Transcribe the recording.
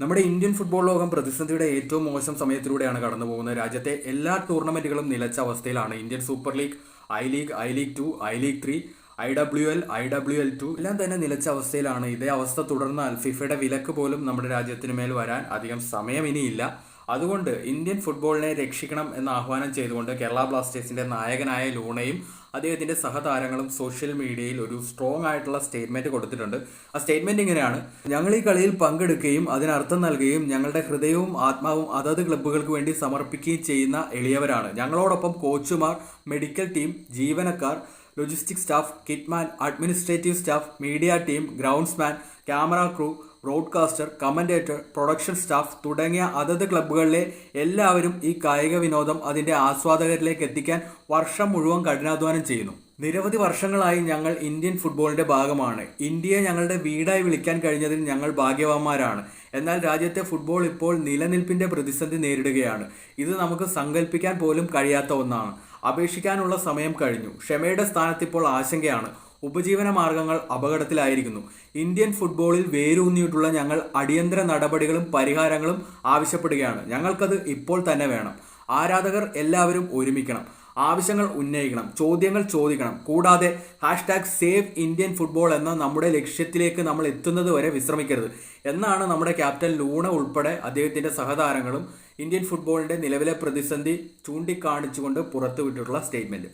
നമ്മുടെ Indian football ലോകം പ്രതിസന്ധിയുടെ ഏറ്റവും മോശം സമയത്തിലൂടെയാണ് കടന്നു പോകുന്നത്. രാജ്യത്തെ എല്ലാ ടൂർണമെന്റുകളും നിലച്ച അവസ്ഥയിലാണ് Indian super league I league I league two I league three I W L I W L two എല്ലാം തന്നെ നിലച്ച അവസ്ഥയിലാണ്. ഇതേ അവസ്ഥ തുടർന്നാൽ ഫിഫയുടെ വിലക്ക് പോലും നമ്മുടെ രാജ്യത്തിന് മേൽ വരാൻ അധികം സമയം ഇനിയില്ല. അതുകൊണ്ട് ഇന്ത്യൻ ഫുട്ബോളിനെ രക്ഷിക്കണം എന്ന് ആഹ്വാനം ചെയ്തുകൊണ്ട് കേരള ബ്ലാസ്റ്റേഴ്സിന്റെ നായകനായ ലൂണയും അദ്ദേഹത്തിന്റെ സഹതാരങ്ങളും സോഷ്യൽ മീഡിയയിൽ ഒരു സ്ട്രോങ് ആയിട്ടുള്ള സ്റ്റേറ്റ്മെന്റ് കൊടുത്തിട്ടുണ്ട്. ആ സ്റ്റേറ്റ്മെന്റ് ഇങ്ങനെയാണ്. ഞങ്ങൾ ഈ കളിയിൽ പങ്കെടുക്കുകയും അതിനർത്ഥം നൽകുകയും ഞങ്ങളുടെ ഹൃദയവും ആത്മാവും അതത് ക്ലബ്ബുകൾക്ക് വേണ്ടി സമർപ്പിക്കുകയും ചെയ്യുന്ന എളിയവരാണ്. ഞങ്ങളോടൊപ്പം കോച്ചുമാർ മെഡിക്കൽ ടീം ജീവനക്കാർ logistic staff kitman administrative staff media team groundsman camera crew broadcaster commentator production staff തുടങ്ങിയ അതത് ക്ലബ്ബുകളിലെ എല്ലാവരും ഈ കായിക വിനോദം അതിന്റെ ആസ്വാദകരിലേക്ക് എത്തിക്കാൻ വർഷം മുഴുവൻ കഠിനാധ്വാനം ചെയ്യുന്നു. നിരവധി വർഷങ്ങളായി ഞങ്ങൾ ഇന്ത്യൻ ഫുട്ബോളിന്റെ ഭാഗമാണ്. ഇന്ത്യയെ ഞങ്ങളുടെ വീടായി വിളിക്കാൻ കഴിഞ്ഞതിൽ ഞങ്ങൾ ഭാഗ്യവാന്മാരാണ്. എന്നാൽ രാജ്യത്തെ ഫുട്ബോൾ ഇപ്പോൾ നിലനിൽപ്പിന്റെ പ്രതിസന്ധി നേരിടുകയാണ്. ഇത് നമുക്ക് സങ്കല്പിക്കാൻ പോലും കഴിയാത്ത ഒന്നാണ്. അപേക്ഷിക്കാനുള്ള സമയം കഴിഞ്ഞു. ക്ഷമയുടെ സ്ഥാനത്ത് ഇപ്പോൾ ആശങ്കയാണ്. ഉപജീവന മാർഗങ്ങൾ അപകടത്തിലായിരിക്കുന്നു. ഇന്ത്യൻ ഫുട്ബോളിൽ വേരൂന്നിയിട്ടുള്ള ഞങ്ങൾ അടിയന്തര നടപടികളും പരിഹാരങ്ങളും ആവശ്യപ്പെടുകയാണ്. ഞങ്ങൾക്കത് ഇപ്പോൾ തന്നെ വേണം. ആരാധകർ എല്ലാവരും ഒരുമിക്കണം. ആവശ്യങ്ങൾ ഉന്നയിക്കണം. ചോദ്യങ്ങൾ ചോദിക്കണം. കൂടാതെ ഹാഷ്ടാഗ് സേവ് ഇന്ത്യൻ ഫുട്ബോൾ എന്ന നമ്മുടെ ലക്ഷ്യത്തിലേക്ക് നമ്മൾ എത്തുന്നത് വരെ വിശ്രമിക്കരുത്. എന്നാണ് നമ്മുടെ ക്യാപ്റ്റൻ ലൂണ ഉൾപ്പെടെ അദ്ദേഹത്തിന്റെ സഹതാരങ്ങളും ഇന്ത്യൻ ഫുട്ബോളിന്റെ നിലവിലെ പ്രതിസന്ധി ചൂണ്ടിക്കാണിച്ചുകൊണ്ട് പുറത്തുവിട്ടിട്ടുള്ള സ്റ്റേറ്റ്മെന്റ്